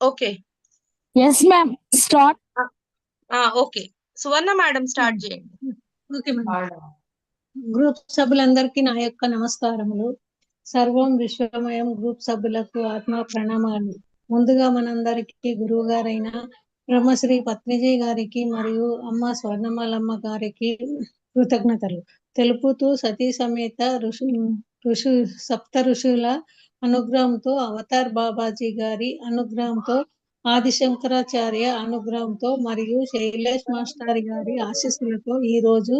Okay. Yes ma'am start ఆ okay. Suvarna madam start చేయండి. Okay madam group సభ్యులందరికీ నా యొక్క నమస్కారములు. సర్వం విశ్వమయం గ్రూప్ సభ్యులకు ఆత్మ ప్రణామాలు. ముందుగా మనందరికీ గురువు గారైన బ్రహ్మశ్రీ పత్నిజీ గారికి మరియు అమ్మ స్వర్ణమాలమ్మ గారికి కృతజ్ఞతలు. తెలుపుతూ సతీ సమేత ఋషు ఋషు సప్త ఋషుల అనుగ్రహంతో అవతార్ బాబాజీ గారి అనుగ్రహంతో ఆదిశంకరాచార్య అనుగ్రహంతో మరియు శైలేష్ మాస్టర్ గారి ఆశీస్సులతో ఈ రోజు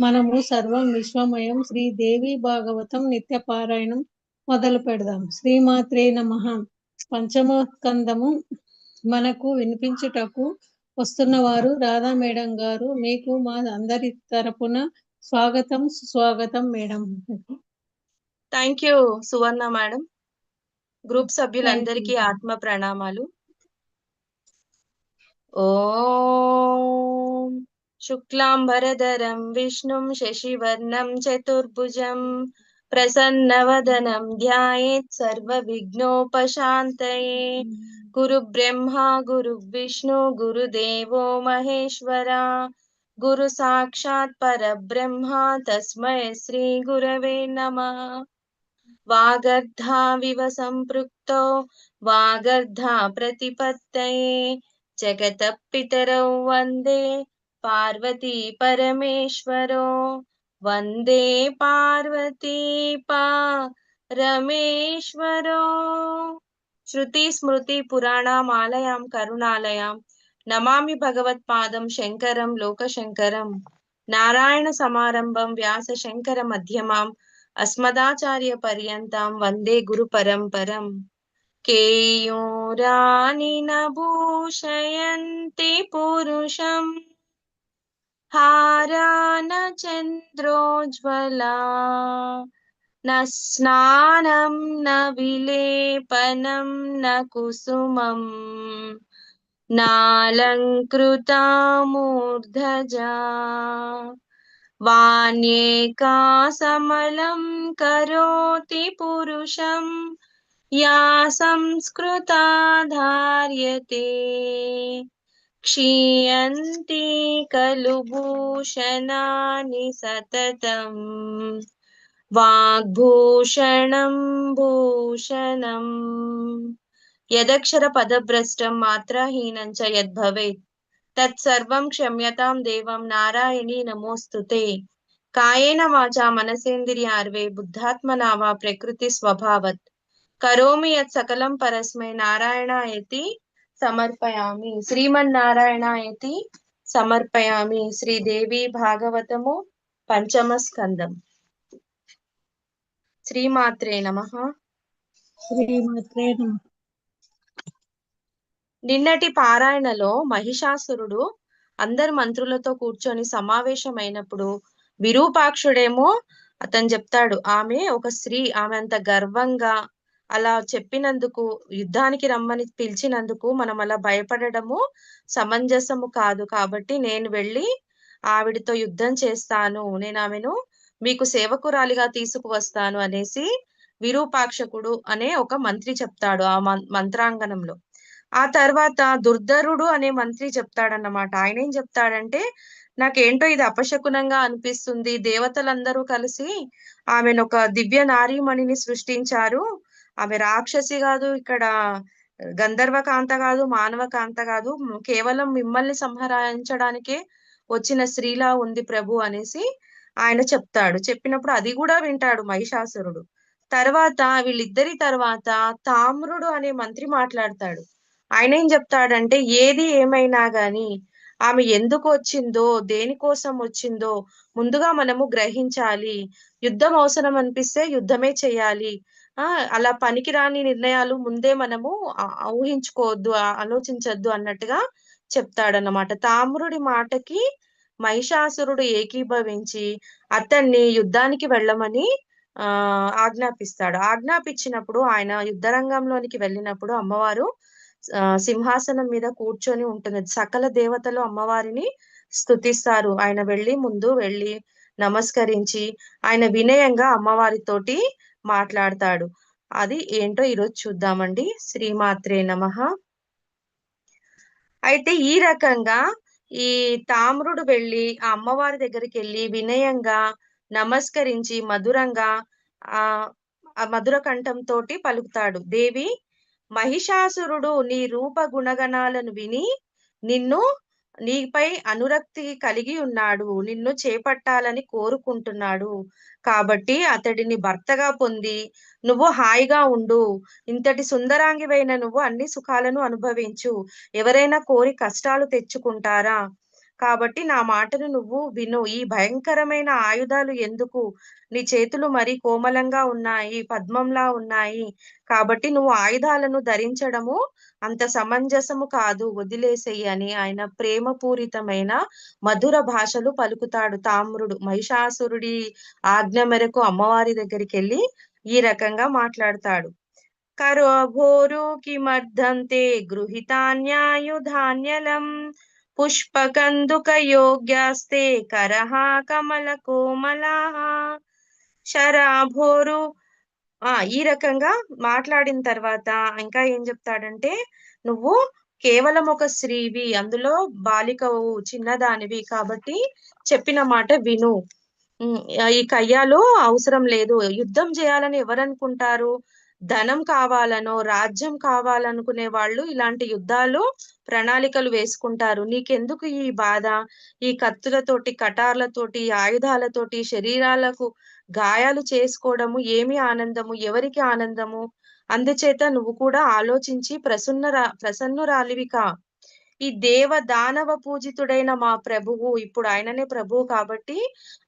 మనము సర్వం విశ్వమయం శ్రీ దేవి భాగవతం నిత్య పారాయణం మొదలు పెడదాం. శ్రీమాత్రే నమ. పంచమస్కందము మనకు వినిపించుటకు వస్తున్న వారు రాధా మేడం గారు మీకు మా అందరి తరపున స్వాగతం సుస్వాగతం madam. Thank you Suvarna madam. Group సభ్యులందరికీ ఆత్మ ప్రణామాలు ఓం శుక్లాంబరధరం విష్ణుం శశివర్ణం చతుర్భుజం ప్రసన్నవదనం ధ్యాయేత్ సర్వ విఘ్నోపశాంతయే గురు బ్రహ్మ గురు విష్ణు గురుదేవో మహేశ్వర గురు సాక్షాత్ పరబ్రహ్మ తస్మై శ్రీ గురవే నమః. వాగర్ధావివ సంపృక్తో వాగర్ధా ప్రతిపత్తయే జగత పితరౌ వందే పార్వతీ పరమేశ్వరో వందే పార్వతీ పరమేశ్వరో శృతి స్మృతి పురాణామాలయాం కరుణాలయాం. నమామి భగవత్పాదం శంకరం లోకశంకరం. నారాయణ సమారంభం వ్యాస శంకర మధ్యమాం. అస్మదాచార్య పర్యంతం వందే గురు పరంపరం కేయూరాని నభూషయంతి పురుషం. హారాన చంద్రోజ్వలా న స్నానం న విలేపనం న కుసుమం. నాలంకృతామూర్ధజా. వాణ్యేకా वान्येका समलं करोति पुरुषं, या संस्कृता धार्यते क्षीयन्ति खलु भूषणानि सततम्। वाग्भूषणं भूषणम्। यदक्षरपदभ्रष्टं मात्राहीनं च यद्भवेत्। తత్సర్వం క్షమ్యతాం దేవం నారాయణి నమోస్తుతే. కాయేన వాచా మనసేంద్రియార్వే బుద్ధాత్మనా వా ప్రకృతి స్వభావత్. కరోమి యత్ సకలం పరస్మై నారాయణాయతి సమర్పయామి. శ్రీమన్నారాయణాయతి సమర్పయామి. శ్రీదేవి భాగవతము పంచమ స్కందం శ్రీమాత్రే నమ. శ్రీమాత్రే నమ. నిన్నటి పారాయణలో మహిషాసురుడు అందరు మంత్రులతో కూర్చొని సమావేశమైనప్పుడు విరూపాక్షుడేమో అతను చెప్తాడు ఆమె ఒక స్త్రీ ఆమె అంత గర్వంగా అలా చెప్పినందుకు యుద్ధానికి రమ్మని పిలిచినందుకు మనం అలా భయపడము సమంజసము కాదు. కాబట్టి నేను వెళ్ళి ఆవిడతో యుద్ధం చేస్తాను. నేను ఆమెను మీకు సేవకురాలిగా తీసుకువస్తాను అనేసి విరూపాక్షకుడు అనే ఒక మంత్రి చెప్తాడు ఆ మంత్రాంగణంలో. ఆ తర్వాత దుర్ధరుడు అనే మంత్రి చెప్తాడన్నమాట. ఆయన ఏం చెప్తాడంటే నాకేంటో ఇది అపశకునంగా అనిపిస్తుంది. దేవతలందరూ కలిసి ఆమెను ఒక దివ్య నారీమణిని సృష్టించారు. ఆమె రాక్షసి కాదు ఇక్కడ గంధర్వ కాంత కాదు మానవ కాంత కాదు. కేవలం మిమ్మల్ని సంహరించడానికే వచ్చిన స్త్రీలా ఉంది ప్రభు అనేసి ఆయన చెప్తాడు. చెప్పినప్పుడు అది కూడా వింటాడు మహిషాసురుడు. తర్వాత వీళ్ళిద్దరి తర్వాత తామ్రుడు అనే మంత్రి మాట్లాడతాడు. ఆయన ఏం చెప్తాడంటే ఏది ఏమైనా గాని ఆమె ఎందుకు వచ్చిందో దేనికోసం వచ్చిందో ముందుగా మనము గ్రహించాలి. యుద్ధం అవసరం అనిపిస్తే యుద్ధమే చేయాలి. ఆ అలా పనికిరాని నిర్ణయాలు ముందే మనము ఊహించుకోవద్దు ఆలోచించొద్దు అన్నట్టుగా చెప్తాడన్నమాట. తామ్రుడి మాటకి మహిషాసురుడు ఏకీభవించి అతన్ని యుద్ధానికి వెళ్ళమని ఆ ఆజ్ఞాపిస్తాడు. ఆజ్ఞాపించినప్పుడు ఆయన యుద్ధరంగంలోనికి వెళ్ళినప్పుడు అమ్మవారు సింహాసనం మీద కూర్చొని ఉంటుంది. సకల దేవతలు అమ్మవారిని స్తుతిస్తారు. ఆయన వెళ్ళి ముందు వెళ్ళి నమస్కరించి ఆయన వినయంగా అమ్మవారితోటి మాట్లాడతాడు. అది ఏంటో ఈరోజు చూద్దామండి. శ్రీమాత్రే నమ. అయితే ఈ రకంగా ఈ తామ్రుడు వెళ్ళి ఆ అమ్మవారి దగ్గరికి వెళ్ళి వినయంగా నమస్కరించి మధురంగా ఆ మధుర కంఠంతో పలుకుతాడు. దేవి మహిషాసురుడు నీ రూప గుణగణాలను విని నిన్ను నీపై అనురక్తి కలిగి ఉన్నాడు. నిన్ను చేపట్టాలని కోరుకుంటున్నాడు. కాబట్టి అతడిని భర్తగా పొంది నువ్వు హాయిగా ఉండు. ఇంతటి సుందరాంగివైన నువ్వు అన్ని సుఖాలను అనుభవించు. ఎవరైనా కోరి కష్టాలు తెచ్చుకుంటారా? కాబట్టి నా మాటను నువ్వు విను. ఈ భయంకరమైన ఆయుధాలు ఎందుకు? నీ చేతులు మరి కోమలంగా ఉన్నాయి పద్మంలా ఉన్నాయి. కాబట్టి నువ్వు ఆయుధాలను ధరించడము అంత సమంజసము కాదు. వదిలేసేయి అని ఆయన ప్రేమపూరితమైన మధుర భాషలు పలుకుతాడు. తామ్రుడు మహిషాసురుడి ఆజ్ఞ మేరకు అమ్మవారి దగ్గరికి వెళ్ళి ఈ రకంగా మాట్లాడతాడు. కరోభోరు కిమర్ధంతే గృహితాన్యాయుధాన్యలం. పుష్పకందుక యోగ్యాస్తే కరహ కమల కోమలాహ శరాభోరు. ఆ ఈ రకంగా మాట్లాడిన తర్వాత ఇంకా ఏం చెప్తాడంటే నువ్వు కేవలం ఒక స్త్రీవి అందులో బాలికవు చిన్నదానివి కాబట్టి చెప్పిన మాట విను. ఈ కయ్యాలు అవసరం లేదు. యుద్ధం చేయాలని ఎవరనుకుంటారు? ధనం కావాలనో రాజ్యం కావాలనుకునే వాళ్ళు ఇలాంటి యుద్ధాలు ప్రణాళికలు వేసుకుంటారు. నీకెందుకు ఈ బాధ? ఈ కత్తులతోటి కటార్లతోటి ఆయుధాలతోటి శరీరాలకు గాయాలు చేసుకోవడము ఏమి ఆనందము? ఎవరికి ఆనందము? అందుచేత నువ్వు కూడా ఆలోచించి ప్రసన్నరా ప్రసన్నురాలివికా ఈ దేవ దానవ పూజితుడైన మా ప్రభువు ఇప్పుడు ఆయననే ప్రభువు కాబట్టి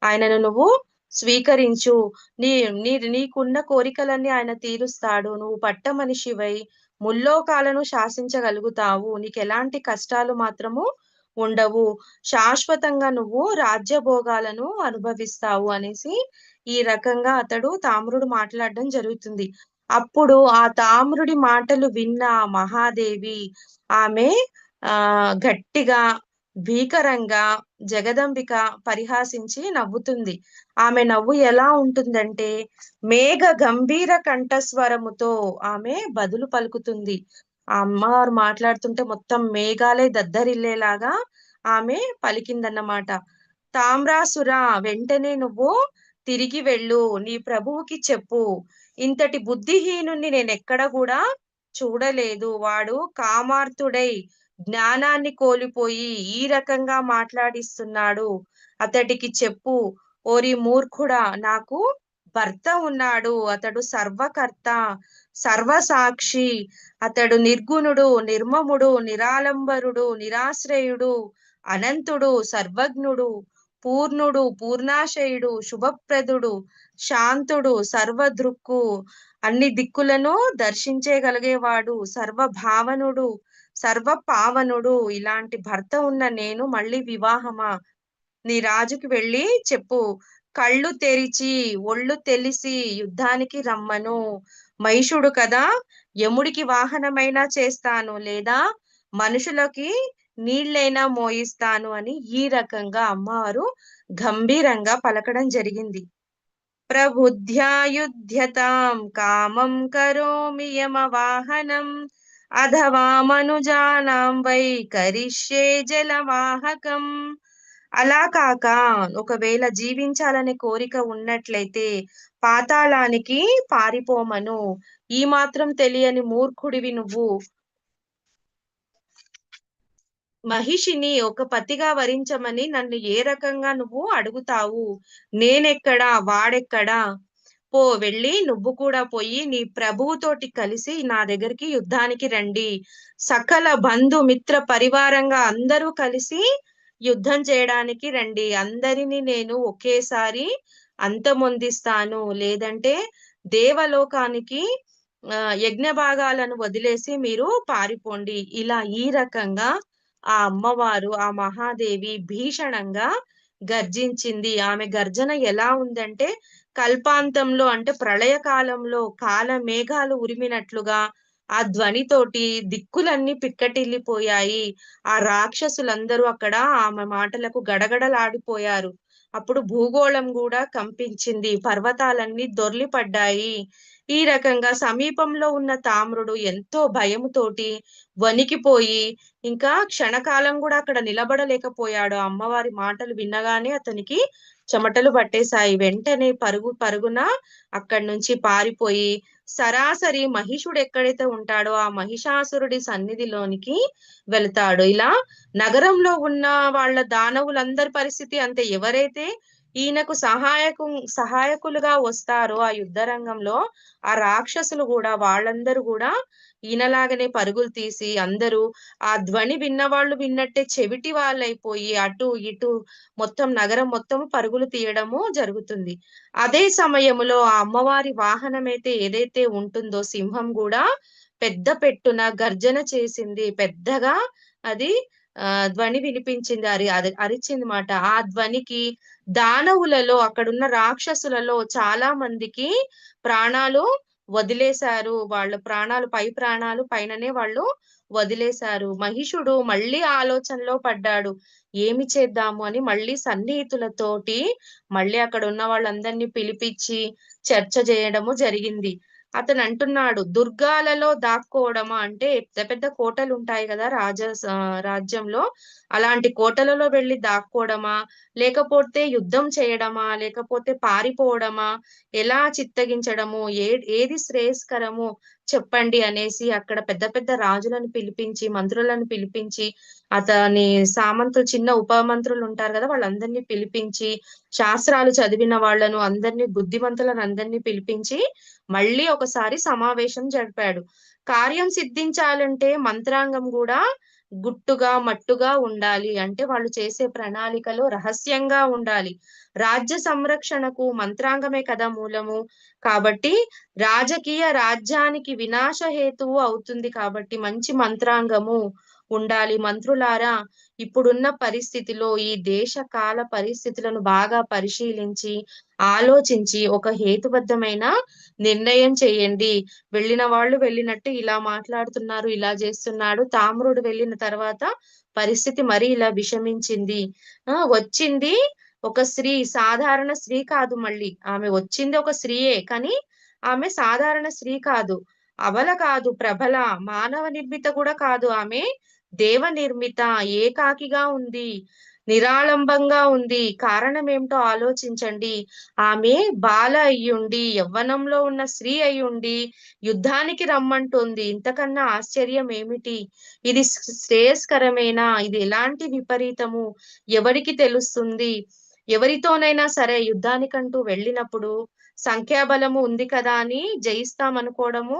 ఆయనను నువ్వు స్వీకరించు. నీ నీ నీకున్న కోరికలన్నీ ఆయన తీరుస్తాడు. నువ్వు పట్ట మనిషివై ముల్లోకాలను శాసించగలుగుతావు. నీకు ఎలాంటి కష్టాలు మాత్రము ఉండవు. శాశ్వతంగా నువ్వు రాజ్యభోగాలను అనుభవిస్తావు అనేసి ఈ రకంగా అతడు తామ్రుడు మాట్లాడడం జరుగుతుంది. అప్పుడు ఆ తామ్రుడి మాటలు విన్న మహాదేవి ఆమె ఆ గట్టిగా భీకరంగా జగదంబిక పరిహాసించి నవ్వుతుంది. ఆమె నవ్వు ఎలా ఉంటుందంటే మేఘ గంభీర కంఠస్వరముతో ఆమె బదులు పలుకుతుంది. ఆ అమ్మవారు మాట్లాడుతుంటే మొత్తం మేఘాలే దద్దరిల్లేలాగా ఆమె పలికిందన్నమాట. తామ్రాసుర వెంటనే నువ్వు తిరిగి వెళ్ళు నీ ప్రభువుకి చెప్పు. ఇంతటి బుద్ధిహీనుని నేను ఎక్కడ కూడా చూడలేదు. వాడు కామార్తుడై జ్ఞానాన్ని కోల్పోయి ఈ రకంగా మాట్లాడిస్తున్నాడు. అతడికి చెప్పు ఓరి మూర్ఖుడా నాకు భర్త ఉన్నాడు. అతడు సర్వకర్త సర్వసాక్షి. అతడు నిర్గుణుడు నిర్మముడు నిరాలంబరుడు నిరాశ్రయుడు అనంతుడు సర్వజ్ఞుడు పూర్ణుడు పూర్ణాశయుడు శుభప్రదుడు శాంతుడు సర్వదృక్కు. అన్ని దిక్కులను దర్శించగలిగేవాడు సర్వభావనుడు. సర్వ పావనుడు ఇలాంటి భర్త ఉన్న నేను మళ్ళీ వివాహమా? నీ రాజుకి వెళ్ళి చెప్పు. కళ్ళు తెరిచి ఒళ్ళు తెలిసి యుద్ధానికి రమ్మను. మహిషుడు కదా యముడికి వాహనమైనా చేస్తాను లేదా మనుషులకి నీళ్ళైనా మోయిస్తాను అని ఈ రకంగా అమ్మవారు గంభీరంగా పలకడం జరిగింది. ప్రబుద్ధ్యాయుధ్యతాం కామం కరోమి యమ వాహనం అథవా మనుజానాం వై కరిష్యే జలవాహకం. అలా కాక ఒకవేళ జీవించాలనే కోరిక ఉన్నట్లయితే పాతాళానికి పారిపోమను. ఈ మాత్రం తెలియని మూర్ఖుడివి నువ్వు. మహిషిని ఒక పతిగా వరించమని నన్ను ఏ రకంగా నువ్వు అడుగుతావు? నేనెక్కడా? వాడెక్కడా? పో వెళ్ళి నువ్వు కూడా పోయి నీ ప్రభువుతోటి కలిసి నా దగ్గరికి యుద్ధానికి రండి. సకల బంధు మిత్ర పరివారంగా అందరూ కలిసి యుద్ధం చేయడానికి రండి. అందరినీ నేను ఒకేసారి అంతమొందిస్తాను. లేదంటే దేవలోకానికి యజ్ఞ భాగాలను వదిలేసి మీరు పారిపోండి. ఇలా ఈ రకంగా ఆ అమ్మవారు ఆ మహాదేవి భీషణంగా గర్జించింది. ఆమె గర్జన ఎలా ఉందంటే కల్పాంతంలో అంటే ప్రళయ కాలంలో కాల మేఘాలు ఉరిమినట్లుగా ఆ ధ్వనితోటి దిక్కులన్నీ పిక్కటిల్లిపోయాయి. ఆ రాక్షసులందరూ అక్కడ ఆమె మాటలకు గడగడలాడిపోయారు. అప్పుడు భూగోళం కూడా కంపించింది. పర్వతాలన్నీ దొర్లిపడ్డాయి. ఈ రకంగా సమీపంలో ఉన్న తామ్రుడు ఎంతో భయముతోటి వణికిపోయి ఇంకా క్షణకాలం కూడా అక్కడ నిలబడలేకపోయాడు. అమ్మవారి మాటలు విన్నగానే అతనికి చెమటలు పట్టేశాయి. వెంటనే పరుగు పరుగున అక్కడి నుంచి పారిపోయి సరాసరి మహిషుడు ఎక్కడైతే ఉంటాడో ఆ మహిషాసురుడి సన్నిధిలోనికి వెళతాడు. ఇలా నగరంలో ఉన్న వాళ్ళ దానవులందరి పరిస్థితి అంతే. ఎవరైతే ఈయనకు సహాయకు సహాయకులుగా వస్తారో ఆ యుద్ధ రంగంలో ఆ రాక్షసులు కూడా వాళ్ళందరూ కూడా ఈయనలాగనే పరుగులు తీసి అందరూ ఆ ధ్వని విన్నవాళ్ళు విన్నట్టే చెవిటి వాళ్ళైపోయి అటు ఇటు మొత్తం నగరం మొత్తం పరుగులు తీయడము జరుగుతుంది. అదే సమయంలో ఆ అమ్మవారి వాహనం అయితే ఏదైతే ఉంటుందో సింహం కూడా పెద్ద పెట్టున గర్జన చేసింది. పెద్దగా అది ఆ ధ్వని వినిపించింది. అరి అది అరిచింది మాట. ఆ ధ్వనికి దానవులలో అక్కడున్న రాక్షసులలో చాలా మందికి ప్రాణాలు వదిలేశారు. వాళ్ళ ప్రాణాలు పై ప్రాణాలు పైననే వాళ్ళు వదిలేశారు. మహిషుడు మళ్ళీ ఆలోచనలో పడ్డాడు. ఏమి చేద్దాము అని మళ్ళీ సన్నిహితులతోటి మళ్ళీ అక్కడ ఉన్న వాళ్ళందరినీ పిలిపించి చర్చ చేయడము జరిగింది. అతను అంటున్నాడు దుర్గాలలో దాక్కోవడమా? అంటే పెద్ద పెద్ద కోటలు ఉంటాయి కదా రాజ రాజ్యంలో. అలాంటి కోటలలో వెళ్ళి దాక్కోవడమా? లేకపోతే యుద్ధం చేయడమా? లేకపోతే పారిపోవడమా? ఎలా చిత్తగించడము? ఏ ఏది శ్రేయస్కరము? చెప్పండి అనేసి అక్కడ పెద్ద పెద్ద రాజులను పిలిపించి మంత్రులను పిలిపించి అతని సామంతులు చిన్న ఉప మంత్రులు ఉంటారు కదా వాళ్ళందరినీ పిలిపించి శాస్త్రాలు చదివిన వాళ్ళను అందరినీ బుద్ధిమంతులను అందరినీ పిలిపించి మళ్ళీ ఒకసారి సమావేశం జరిపాడు. కార్యం సిద్ధించాలంటే మంత్రాంగం కూడా గుట్టుగా మట్టుగా ఉండాలి. అంటే వాళ్ళు చేసే ప్రణాళికలో రహస్యంగా ఉండాలి. రాజ్య సంరక్షణకు మంత్రాంగమే కదా మూలము. కాబట్టి రాజకీయ రాజ్యానికి వినాశ హేతువు అవుతుంది కాబట్టి మంచి మంత్రాంగము ఉండాలి. మంత్రులారా ఇప్పుడున్న పరిస్థితిలో ఈ దేశ కాల పరిస్థితులను బాగా పరిశీలించి ఆలోచించి ఒక హేతుబద్ధమైన నిర్ణయం చేయండి. వెళ్ళిన వాళ్ళు వెళ్ళినట్టు ఇలా మాట్లాడుతున్నారు ఇలా చేస్తున్నాడు. తామ్రుడు వెళ్ళిన తర్వాత పరిస్థితి మరి ఇలా విషమించింది. ఆ వచ్చింది ఒక స్త్రీ సాధారణ స్త్రీ కాదు మళ్ళీ. ఆమె వచ్చింది ఒక స్త్రీయే కానీ ఆమె సాధారణ స్త్రీ కాదు. అవల కాదు ప్రబల మానవ నిర్మిత కూడా కాదు ఆమె. దేవ నిర్మిత ఏకాకిగా ఉంది. నిరాళంబంగా ఉంది. కారణం ఏమిటో ఆలోచించండి. ఆమె బాల అయ్యుండి యవ్వనంలో ఉన్న స్త్రీ అయ్యుండి యుద్ధానికి రమ్మంటుంది. ఇంతకన్నా ఆశ్చర్యం ఏమిటి? ఇది శ్రేయస్కరమేనా? ఇది ఎలాంటి విపరీతము? ఎవరికి తెలుస్తుంది? ఎవరితోనైనా సరే యుద్ధానికంటూ వెళ్ళినప్పుడు సంఖ్యాబలము ఉంది కదా అని జయిస్తామనుకోవడము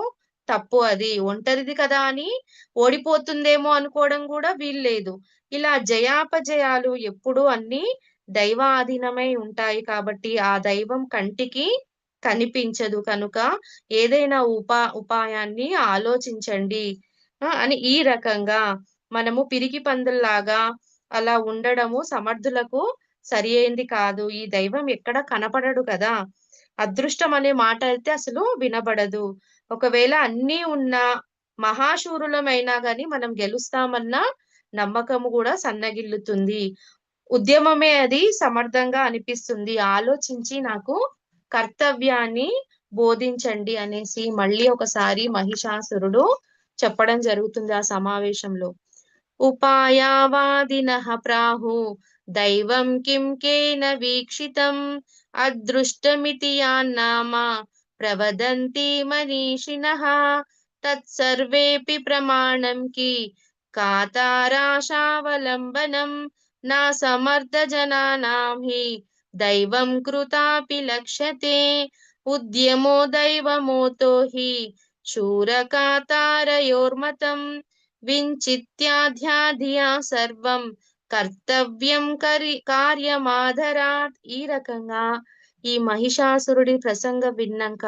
తప్పు అది. ఒంటరిది కదా అని ఓడిపోతుందేమో అనుకోవడం కూడా వీల్లేదు. ఇలా జయాపజయాలు ఎప్పుడూ అన్ని దైవాధీనమై ఉంటాయి కాబట్టి ఆ దైవం కంటికి కనిపించదు కనుక ఏదైనా ఉపా ఉపాయాన్ని ఆలోచించండి. అని ఈ రకంగా మనము పిరికి పందుల్లాగా అలా ఉండడము సమర్థులకు సరి అయింది కాదు. ఈ దైవం ఎక్కడ కనపడడు కదా. అదృష్టం అనే మాట అయితే అసలు వినబడదు. ఒకవేళ అన్నీ ఉన్న మహాశూరులమైనా గాని మనం గెలుస్తామన్న నమ్మకము కూడా సన్నగిల్లుతుంది. ఉద్యమమే అది సమర్థంగా అనిపిస్తుంది. ఆలోచించి నాకు కర్తవ్యాన్ని బోధించండి అనేసి మళ్ళీ ఒకసారి మహిషాసురుడు చెప్పడం జరుగుతుంది ఆ సమావేశంలో. ఉపాయవాదిన ప్రాహు దైవం కిం కేన వీక్షితం అదృష్టమితి యాన్నామ ప్రవదంతి మనీషిణ తత్సర్వేపి ప్రమాణం కి కాతారాశావలంబనం నా సమర్థ జనానాం హి దైవం కృతాపి లక్ష్యతే ఉద్యమో దైవమోతో హి శూరకాతారయోర్మతం వించిత్యాధ్యాధియా సర్వం కర్తవ్యం కరి కార్యమాధరాత్ ఈ రకంగా ఈ మహిషాసురుడి ప్రసంగం విన్నాక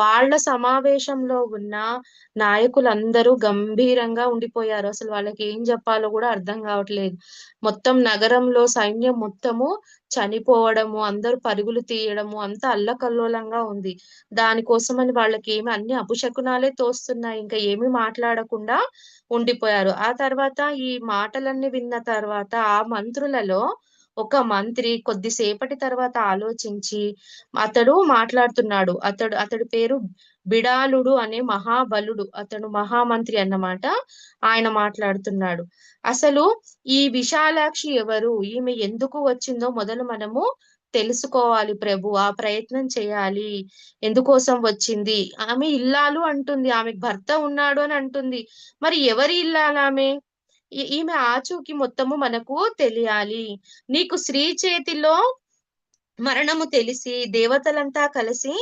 వాళ్ళ సమావేశంలో ఉన్న నాయకులందరూ గంభీరంగా ఉండిపోయారు. అసలు వాళ్ళకి ఏం చెప్పాలో కూడా అర్థం కావట్లేదు. మొత్తం నగరంలో సైన్యం మొత్తము చనిపోవడము అందరూ పరుగులు తీయడము అంతా అల్లకల్లోలంగా ఉంది. దానికోసమని వాళ్ళకి ఏమి అన్ని అపశకునాలే తోస్తున్నాయి. ఇంకా ఏమి మాట్లాడకుండా ఉండిపోయారు. ఆ తర్వాత ఈ మాటలన్నీ విన్న తర్వాత ఆ మంత్రులలో ఒక మంత్రి కొద్దిసేపటి తర్వాత ఆలోచించి అతడు మాట్లాడుతున్నాడు. అతడు అతడి పేరు బిడాలుడు అనే మహాబలుడు. అతడు మహామంత్రి అన్నమాట ఆయన మాట్లాడుతున్నాడు. అసలు ఈ విశాలాక్షి ఎవరు? ఈమె ఎందుకు వచ్చిందో మొదలు మనము తెలుసుకోవాలి ప్రభు. ఆ ప్రయత్నం చేయాలి. ఎందుకోసం వచ్చింది? ఆమె ఇల్లాలు అంటుంది. ఆమెకు భర్త ఉన్నాడు అని అంటుంది. మరి ఎవరి ఇల్లాలు ఆమె? ఈమె ఆచూకి మొత్తము మనకు తెలియాలి. నీకు శ్రీ చేతిలో మరణము తెలిసి దేవతలంతా కలిసి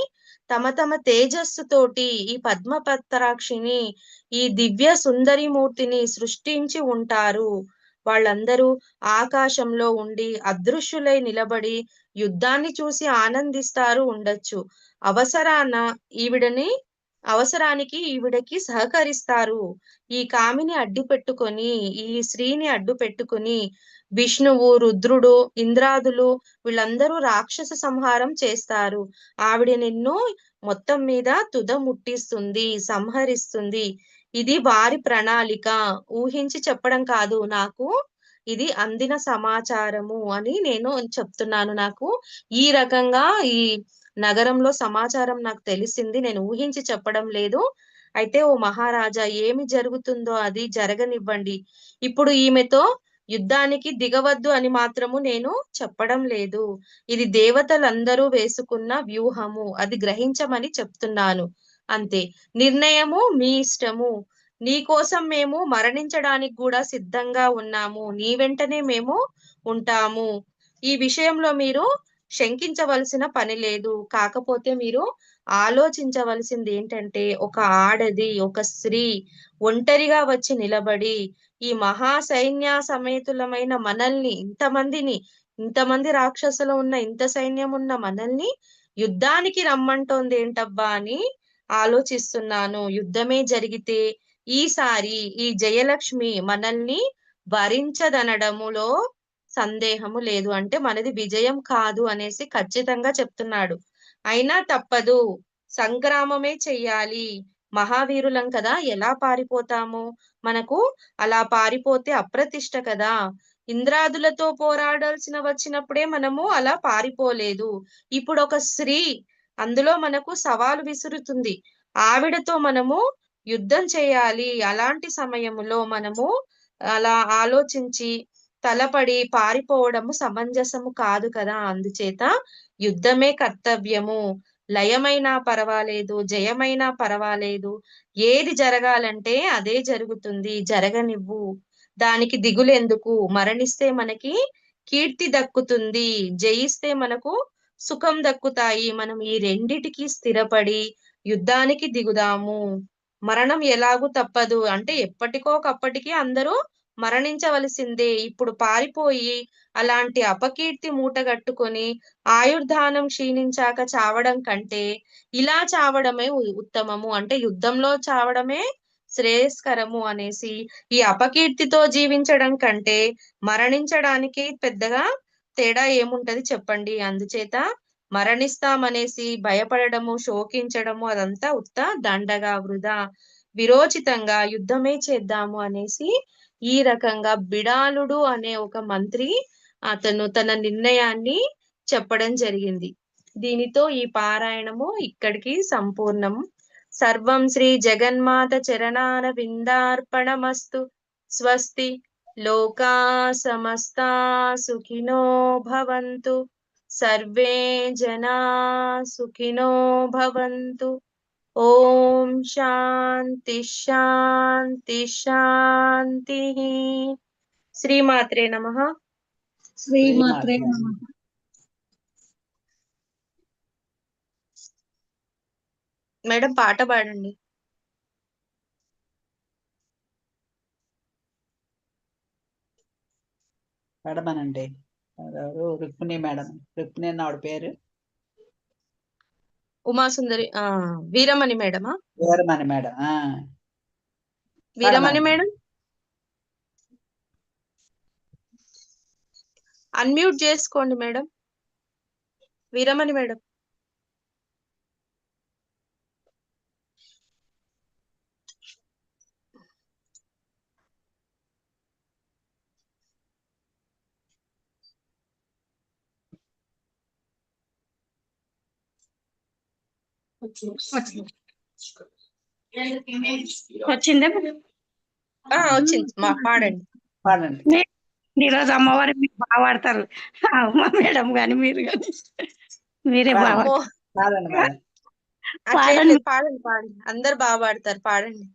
తమ తమ తేజస్సుతోటి ఈ పద్మపత్రాక్షిని ఈ దివ్య సుందరి మూర్తిని సృష్టించి ఉంటారు. వాళ్ళందరూ ఆకాశంలో ఉండి అదృశ్యులై నిలబడి యుద్ధాన్ని చూసి ఆనందిస్తారు ఉండొచ్చు. అవసరాన ఈవిడని అవసరానికి ఈవిడకి సహకరిస్తారు. ఈ కామిని అడ్డు పెట్టుకొని ఈ స్త్రీని అడ్డు పెట్టుకుని విష్ణువు రుద్రుడు ఇంద్రాదులు వీళ్ళందరూ రాక్షస సంహారం చేస్తారు. ఆవిడ నిన్ను మొత్తం మీద తుద ముట్టిస్తుంది సంహరిస్తుంది. ఇది వారి ప్రణాళిక. ఊహించి చెప్పడం కాదు నాకు ఇది అందిన సమాచారము అని నేను చెప్తున్నాను. నాకు ఈ రకంగా ఈ నగరంలో సమాచారం నాకు తెలిసింది. నేను ఊహించి చెప్పడం లేదు. అయితే ఓ మహారాజా ఏమి జరుగుతుందో అది జరగనివ్వండి. ఇప్పుడు ఈమెతో యుద్ధానికి దిగవద్దు అని మాత్రము నేను చెప్పడం లేదు. ఇది దేవతలందరూ వేసుకున్న వ్యూహము. అది గ్రహించమని చెప్తున్నాను. అంతే. నిర్ణయము మీ ఇష్టము. నీ కోసం మేము మరణించడానికి కూడా సిద్ధంగా ఉన్నాము. నీ వెంటనే మేము ఉంటాము. ఈ విషయంలో మీరు శంకించవలసిన పని లేదు. కాకపోతే మీరు ఆలోచించవలసింది ఏంటంటే ఒక ఆడది ఒక స్త్రీ ఒంటరిగా వచ్చి నిలబడి ఈ మహా సైన్య సమేతులమైన మనల్ని ఇంతమందిని ఇంతమంది రాక్షసులు ఉన్న ఇంత సైన్యం ఉన్న మనల్ని యుద్ధానికి రమ్మంటోంది ఏంటబ్బా అని ఆలోచిస్తున్నాను. యుద్ధమే జరిగితే ఈసారి ఈ జయలక్ష్మి మనల్ని భరించదనడములో సందేహము లేదు. అంటే మనది విజయం కాదు అనేసి ఖచ్చితంగా చెప్తున్నాడు. అయినా తప్పదు. సంగ్రామమే చెయ్యాలి. మహావీరులం కదా. ఎలా పారిపోతాము? మనకు అలా పారిపోతే అప్రతిష్ట కదా. ఇంద్రాదులతో పోరాడాల్సిన వచ్చినప్పుడే మనము అలా పారిపోలేదు. ఇప్పుడు ఒక స్త్రీ అందులో మనకు సవాలు విసురుతుంది. ఆవిడతో మనము యుద్ధం చేయాలి. అలాంటి సమయములో మనము అలా ఆలోచించి తలపడి పారిపోవడము సమంజసము కాదు కదా. అందుచేత యుద్ధమే కర్తవ్యము. లయమైనా పర్వాలేదు జయమైనా పర్వాలేదు. ఏది జరగాలంటే అదే జరుగుతుంది. జరగనివ్వు. దానికి దిగులెందుకు? మరణిస్తే మనకి కీర్తి దక్కుతుంది. జయిస్తే మనకు సుఖం దక్కుతాయి. మనం ఈ రెండిటికి స్థిరపడి యుద్ధానికి దిగుదాము. మరణం ఎలాగూ తప్పదు. అంటే ఎప్పటికోకప్పటికి అందరూ మరణించవలసిందే. ఇప్పుడు పారిపోయి అలాంటి అపకీర్తి మూటగట్టుకొని ఆయుర్ధానం క్షీణించాక చావడం కంటే ఇలా చావడమే ఉ- ఉత్తమము. అంటే యుద్ధంలో చావడమే శ్రేయస్కరము అనేసి ఈ అపకీర్తితో జీవించడం కంటే మరణించడానికి పెద్దగా తేడా ఏముంటది చెప్పండి. అందుచేత మరణిస్తామనేసి భయపడడము శోకించడము అదంతా ఉత్త దండగా వృధా. విరోచితంగా యుద్ధమే చేద్దాము అనేసి ఈ రకంగా బిడాలుడు అనే ఒక మంత్రి అతను తన నిర్ణయాన్ని చెప్పడం జరిగింది. దీనితో ఈ పారాయణము ఇక్కడికి సంపూర్ణం. సర్వం శ్రీ జగన్మాత చరణాన విందార్పణమస్తు. స్వస్తి లోకా సమస్తా సుఖినో భవంతు. సర్వే జనా సుఖినో భవంతు. ఓం శాంతి శాంతి శాంతి. శ్రీమాత్రే నమః. శ్రీమాత్రే నమః. మేడం పాట పాడండి. పడమనండి. రుక్మిణి మేడం. రుక్మిణి అని ఆవిడ పేరు. ఉమాసుందరి ఆ Veeramani మేడమా? Veeramani madam Veeramani. Madam? Unmute చేసుకోండి మేడం. వీరమణి మేడం. వచ్చింది. వచ్చిందే ఆ వచ్చింది. మా పాడండి. పాడండి. ఈరోజు అమ్మవారి మీరు బాగా పాడతారు. అమ్మ మేడం గాని మీరు గాని. మీరే బాగా పాడండి. పాడండి పాడండి. అందరు బాగా పాడతారు. పాడండి.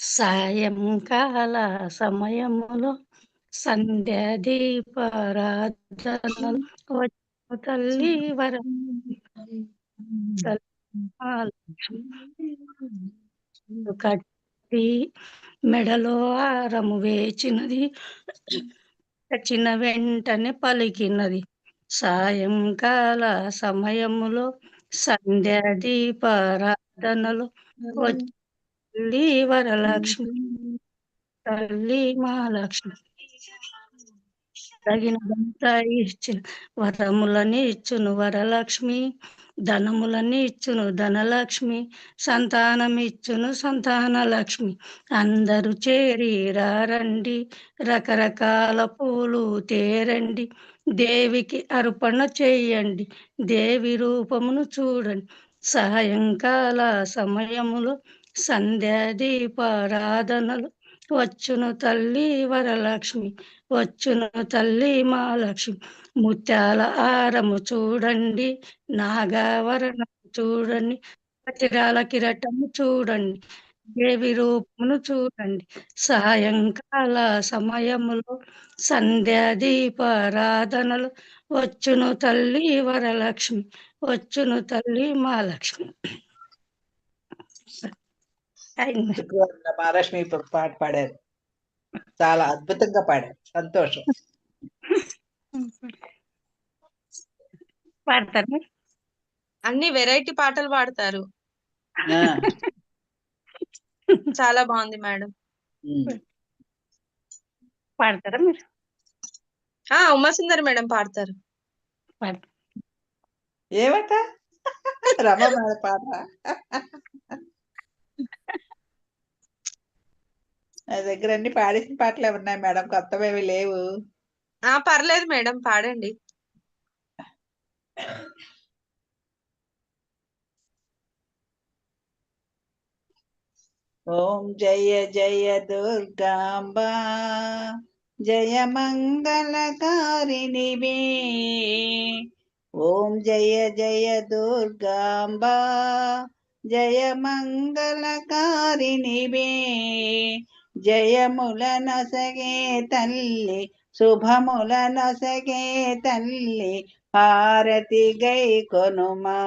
సాయంకాల సమయములో సంధ్య తల్లి వరం. కట్టి మెడలో ఆరము వేచినది వచ్చిన వెంటనే పలికినది. సాయంకాల సమయములో సంధ్య దీపారాధనలు వచ్చి వరలక్ష్మి తల్లి మహాలక్ష్మి. తగినదంతా ఇచ్చిన. వరములని ఇచ్చును వరలక్ష్మి ధనములని ఇచ్చును ధనలక్ష్మి సంతానం ఇచ్చును సంతాన లక్ష్మి అందరూ చేరి రారండి. రకరకాల పూలు తేరండి. దేవికి అర్పణ చేయండి. దేవి రూపమును చూడండి. సాయంకాల సమయములో సంధ్యా దీపారాధనలు వచ్చును తల్లి వరలక్ష్మి వచ్చును తల్లి మహాలక్ష్మి. ముత్యాల ఆరము చూడండి నాగావరణం చూడండి వజ్రాల కిరటము చూడండి దేవి రూపమును చూడండి. సాయంకాల సమయములో సంధ్యా దీపారాధనలు వచ్చును తల్లి వరలక్ష్మి వచ్చును తల్లి మహాలక్ష్మి. లక్ష్మి శుక్రవారం మహాలక్ష్మి ఇప్పుడు పాట పాడారు. చాలా అద్భుతంగా పాడారు. సంతోషం. పాడతారు? అన్ని వెరైటీ పాటలు పాడతారు. ఆ, చాలా బాగుంది మేడం. పాడతారా మీరు? ఆ ఉమాసుందరి మేడం పాడతారు? ఏమట? రమ పాట. నా దగ్గర అన్ని పాడేసిన పాటలే ఉన్నాయి మేడం కొత్తవేవి లేవు. ఆ పర్లేదు మేడం పాడండి. ఓం జయ జయ దుర్గాంబా జయ మంగళకారిణివే. ఓం జయ జయ దుర్గాంబా జయ మంగళకారిణివే. జయముల నసగే తల్లి శుభముల నసగే తల్లి హారతి గై కొనుమా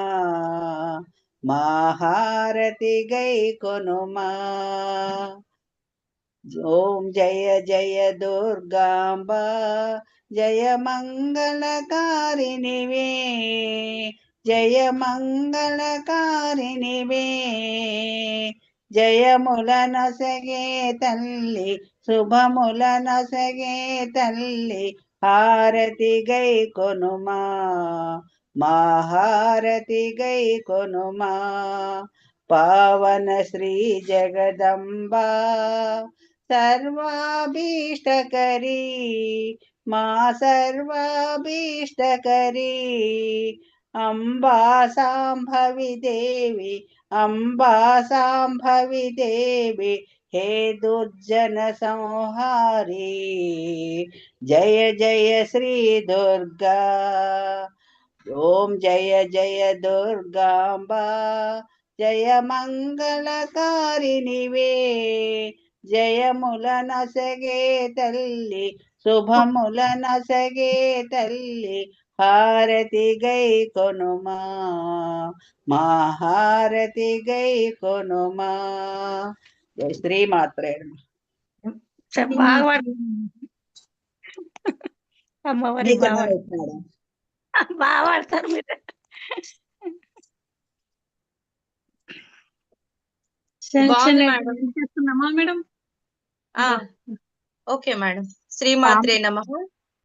మహారతి గై కొనుమా ఓం జయ జయ దుర్గాంబ జయ మంగళకారిణివే జయ మంగళకారిణివే జయముల నసగే తల్లి శుభముల నసగే తల్లి హారతి గై కొనుమా మహారతి గై కొనుమా. పావన శ్రీ జగదంబా సర్వాభీష్టకరీ మా సర్వాభీష్టకరీ అంబా సాంభవి దేవి అంబా సాంభవి దేవి హే దుర్జన సంహారి జయ జయ శ్రీ దుర్గా ఓం జయ జయ దుర్గాంబా జయ మంగళకారిణివే జయముల నసగే తల్లి శుభముల నసగే తల్లి హారతి గై కొనుమా? మహారతి గై కొనుమా? జయ శ్రీ మాత్రే అమ్మవారి బాగా పాడతారు మీరు. చేస్తున్నామా మేడం? ఆ ఓకే మేడం. శ్రీమాత్రే నమః.